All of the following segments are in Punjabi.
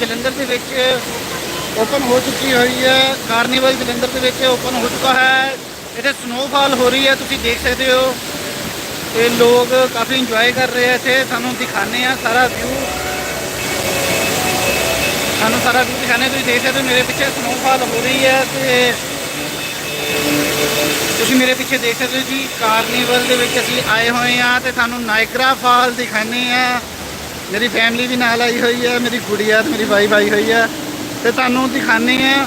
ਜਲੰਧਰ ਦੇ ਵਿੱਚ ਓਪਨ ਹੋ ਚੁੱਕੀ ਹੋਈ ਹੈ। ਕਾਰਨੀਵਲ ਜਲੰਧਰ ਦੇ ਵਿੱਚ ਓਪਨ ਹੋ ਚੁੱਕਾ ਹੈ। ਇੱਥੇ ਸਨੋਫਾਲ ਹੋ ਰਹੀ ਹੈ, ਤੁਸੀਂ ਦੇਖ ਸਕਦੇ ਹੋ। ਤੇ ਲੋਕ ਕਾਫੀ ਇੰਜੋਏ ਕਰ ਰਹੇ ਆ ਇੱਥੇ। ਤੁਹਾਨੂੰ ਦਿਖਾਣੇ ਆ ਸਾਰਾ ਵਿਊ ਤੁਹਾਨੂੰ ਸਾਰਾ ਵਿਊ ਦਿਖਾਣੇ ਤੁਸੀਂ ਦੇਖ ਸਕਦੇ ਹੋ ਮੇਰੇ ਪਿੱਛੇ ਸਨੋਫਾਲ ਹੋ ਰਹੀ ਹੈ ਤੇ ਤੁਸੀਂ ਮੇਰੇ ਪਿੱਛੇ ਦੇਖ ਸਕਦੇ ਹੋ ਜੀ, ਕਾਰਨੀਵਲ ਦੇ ਵਿੱਚ ਅਸੀਂ ਆਏ ਹੋਏ ਆ ਤੇ ਤੁਹਾਨੂੰ ਨਾਇਗਰਾ ਫਾਲ ਦਿਖਾਣੇ ਆ ਮੇਰੀ ਫੈਮਿਲੀ ਵੀ ਨਾਲ ਆਈ ਹੋਈ ਹੈ, ਮੇਰੀ ਗੁੜੀਆ ਤੇ ਮੇਰੀ ਵਾਈਫ ਆਈ ਹੋਈ ਹੈ। ਤੇ ਤੁਹਾਨੂੰ ਦਿਖਾਣੇ ਆ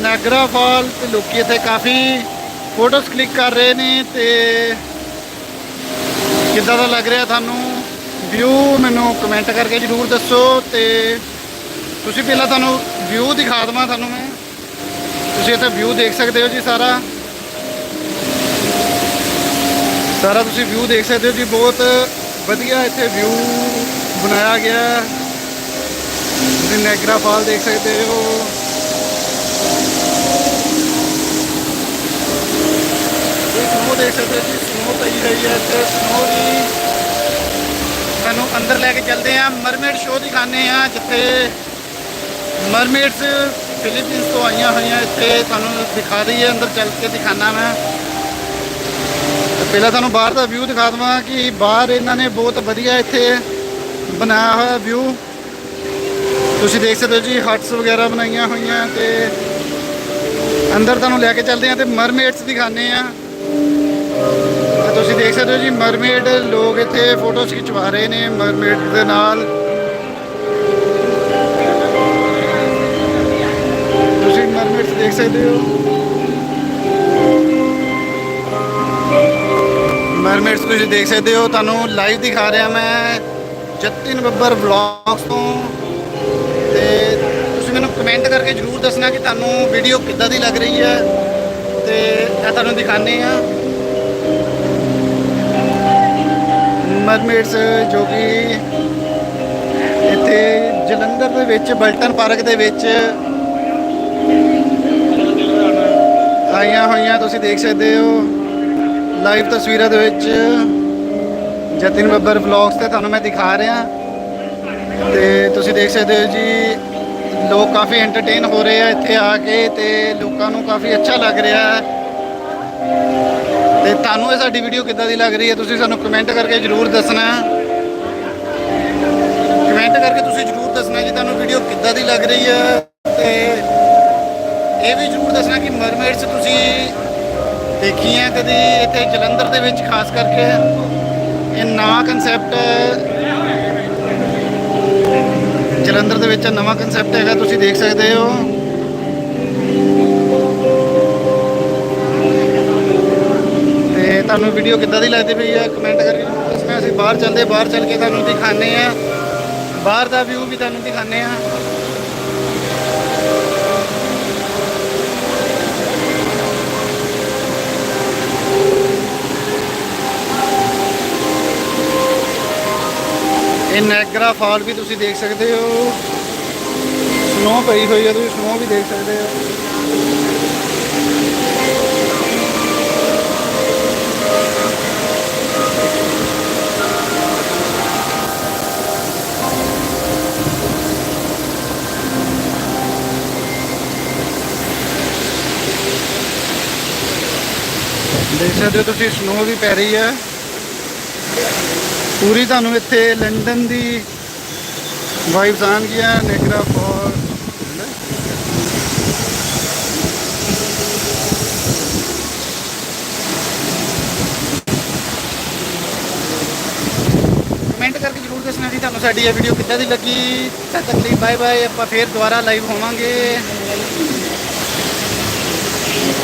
ਨਾਇਗਰਾ ਫਾਲ ਤੇ ਲੋਕੀ ਇੱਥੇ ਕਾਫੀ ਫੋਟੋਸ ਕਲਿੱਕ ਕਰ ਰਹੇ ਨੇ ਤੇ ਕਿੱਦਾਂ ਦਾ ਲੱਗ ਰਿਹਾ ਤੁਹਾਨੂੰ? ਵਿਊ ਮੈਨੂੰ ਕਮੈਂਟ ਕਰਕੇ ਜਰੂਰ ਦੱਸੋ ਤੇ ਤੁਸੀਂ ਪਹਿਲਾਂ ਤੁਹਾਨੂੰ ਵਿਊ ਦਿਖਾ ਦਵਾਂ ਤੁਹਾਨੂੰ ਮੈਂ। ਤੁਸੀਂ ਇੱਥੇ ਵਿਊ ਦੇਖ ਸਕਦੇ ਹੋ ਜੀ ਸਾਰਾ। ਸਾਰਾ ਤੁਸੀਂ ਵਿਊ ਦੇਖ ਸਕਦੇ ਹੋ ਜੀ, ਬਹੁਤ ਵਧੀਆ ਇੱਥੇ ਵਿਊ ਬਣਾਇਆ ਗਿਆ ਹੈ। ਤੁਸੀਂ ਨੈਗਰਾ ਫਾਲ ਦੇਖ ਸਕਦੇ ਹੋ। ਇਹ ਸਨੋ ਦੇਖ ਸਕਦੇ ਹੋ ਜੀ ਸਨੋ ਪਈ ਰਹੀ ਹੈ ਤੇ ਸਨੋ ਦੀ ਤੁਹਾਨੂੰ ਅੰਦਰ ਲੈ ਕੇ ਚੱਲਦੇ ਆ ਮਰਮੇਡ ਸ਼ੋਅ ਦਿਖਾਣੇ ਆ ਜਿੱਥੇ ਮਰਮੇਡਸ ਫਿਲੀਪੀਨਸ ਤੋਂ ਆਈਆਂ ਹੋਈਆਂ ਇੱਥੇ। ਤੁਹਾਨੂੰ ਦਿਖਾ ਰਹੀ ਹੈ ਅੰਦਰ ਚੱਲ ਕੇ ਦਿਖਾਣਾ ਮੈਂ। ਪਹਿਲਾਂ ਤੁਹਾਨੂੰ ਬਾਹਰ ਦਾ ਵਿਊ ਦਿਖਾ ਦਵਾਂ ਕਿ ਬਾਹਰ ਇਹਨਾਂ ਨੇ ਬਹੁਤ ਵਧੀਆ ਇੱਥੇ ਬਣਾਇਆ ਹੋਇਆ ਵਿਊ ਤੁਸੀਂ ਦੇਖ ਸਕਦੇ ਹੋ ਜੀ ਹਟਸ ਵਗੈਰਾ ਬਣਾਈਆਂ ਹੋਈਆਂ ਤੇ ਅੰਦਰ ਤੁਹਾਨੂੰ ਲੈ ਕੇ ਚੱਲਦੇ ਆ ਤੇ ਮਰਮੇਡਸ ਦਿਖਾਣੇ ਆ ਤੁਸੀਂ ਦੇਖ ਸਕਦੇ ਹੋ ਜੀ ਮਰਮੇਡ ਲੋਕ ਇੱਥੇ ਫੋਟੋਸ ਖਿਚਵਾ ਰਹੇ ਨੇ ਮਰਮੇਡ ਦੇ ਨਾਲ। ਤੁਸੀਂ ਮਰਮੇਡਸ ਦੇਖ ਸਕਦੇ ਹੋ। ਮਰਮੇਡਸ ਤੁਸੀਂ ਦੇਖ ਸਕਦੇ ਹੋ, ਤੁਹਾਨੂੰ ਲਾਈਵ ਦਿਖਾ ਰਿਹਾ ਮੈਂ। ਜਤਿਨ ਬੱਬਰ ਵਲੌਗਸ ਤੋਂ। ਤੇ ਤੁਸੀਂ ਮੈਨੂੰ ਕਮੈਂਟ ਕਰਕੇ ਜਰੂਰ ਦੱਸਣਾ ਕਿ ਤੁਹਾਨੂੰ ਵੀਡੀਓ ਕਿੱਦਾਂ ਦੀ ਲੱਗ ਰਹੀ ਹੈ। ਤੇ ਇਹ ਤੁਹਾਨੂੰ ਦਿਖਾਣੇ ਆ ਮਰਮੇਡਸ ਜੋ ਕਿ ਇੱਥੇ ਜਲੰਧਰ ਦੇ ਵਿੱਚ, ਬਲਟਨ ਪਾਰਕ ਦੇ ਵਿੱਚ ਆਈਆਂ ਹੋਈਆਂ, ਤੁਸੀਂ ਦੇਖ ਸਕਦੇ ਹੋ। ਲਾਈਵ ਤਸਵੀਰਾਂ ਦੇ ਵਿੱਚ ਜਤਿਨ ਬੱਬਰ ਵਲੌਗਸ ਤੇ ਤੁਹਾਨੂੰ ਮੈਂ ਦਿਖਾ ਰਿਹਾ। ਤੇ ਤੁਸੀਂ ਦੇਖ ਸਕਦੇ ਹੋ ਜੀ, ਲੋਕ ਕਾਫੀ ਐਂਟਰਟੇਨ ਹੋ ਰਹੇ ਆ ਇੱਥੇ ਆ ਕੇ ਤੇ ਲੋਕਾਂ ਨੂੰ ਕਾਫੀ ਅੱਛਾ ਲੱਗ ਰਿਹਾ ਹੈ। ਤੇ ਤੁਹਾਨੂੰ ਇਹ ਸਾਡੀ ਵੀਡੀਓ ਕਿੱਦਾਂ ਦੀ ਲੱਗ ਰਹੀ ਹੈ, ਤੁਸੀਂ ਸਾਨੂੰ ਕਮੈਂਟ ਕਰਕੇ ਜਰੂਰ ਦੱਸਣਾ। ਕਮੈਂਟ ਕਰਕੇ ਤੁਸੀਂ ਜਰੂਰ ਦੱਸਣਾ ਜੀ, ਤੁਹਾਨੂੰ ਵੀਡੀਓ ਕਿੱਦਾਂ ਦੀ ਲੱਗ ਰਹੀ ਹੈ। ਤੇ ਇਹ ਵੀ ਜਰੂਰ ਦੱਸਣਾ ਕਿ ਮਰਮੇਡਸ ਤੁਸੀਂ ਦੇਖੀ ਹੈ ਕਦੀ ਇੱਥੇ ਜਲੰਧਰ ਦੇ ਵਿੱਚ, ਖਾਸ ਕਰਕੇ ਇਹ ਨਵਾਂ ਕਨਸੈਪਟ ਜਲੰਧਰ ਦੇ ਵਿੱਚ ਨਵਾਂ ਕਨਸੈਪਟ ਹੈਗਾ, ਤੁਸੀਂ ਦੇਖ ਸਕਦੇ ਹੋ। ਤੇ ਤੁਹਾਨੂੰ ਵੀਡੀਓ ਕਿੱਦਾਂ ਦੀ ਲੱਗਦੀ ਪਈ ਹੈ? ਕਮੈਂਟ ਕਰਕੇ ਜ਼ਰੂਰ ਦੱਸਣਾ ਅਸੀਂ ਬਾਹਰ ਚੱਲਦੇ, ਬਾਹਰ ਚੱਲ ਕੇ ਤੁਹਾਨੂੰ ਦਿਖਾਣੇ ਆ ਬਾਹਰ ਦਾ ਵਿਊ ਵੀ ਤੁਹਾਨੂੰ ਦਿਖਾਣੇ ਆ ਇਹ ਨੈਗਰਾ ਫਾਲ ਵੀ ਤੁਸੀਂ ਦੇਖ ਸਕਦੇ ਹੋ। ਸਨੋ ਪਈ ਹੋਈ ਹੈ, ਤੁਸੀਂ ਸਨੋ ਵੀ ਦੇਖ ਸਕਦੇ ਹੋ। ਦੇਖ ਸਕਦੇ ਹੋ ਤੁਸੀਂ ਸਨੋ ਵੀ ਪੈ ਰਹੀ ਹੈ। ਪੂਰੀ ਤੁਹਾਨੂੰ ਇੱਥੇ ਲੰਡਨ ਦੀ ਵਾਈਬਸ ਆਣਗੀਆਂ ਨੈਗਰਾ ਫਾਲ ਕਮੈਂਟ ਕਰਕੇ ਜਰੂਰ ਦੱਸਣਾ ਜੀ, ਤੁਹਾਨੂੰ ਸਾਡੀ ਇਹ ਵੀਡੀਓ ਕਿੱਦਾਂ ਦੀ ਲੱਗੀ? ਤਦ ਤੱਕ ਲਈ ਬਾਏ ਬਾਏ ਆਪਾਂ ਫੇਰ ਦੁਬਾਰਾ ਲਾਈਵ ਹੋਵਾਂਗੇ।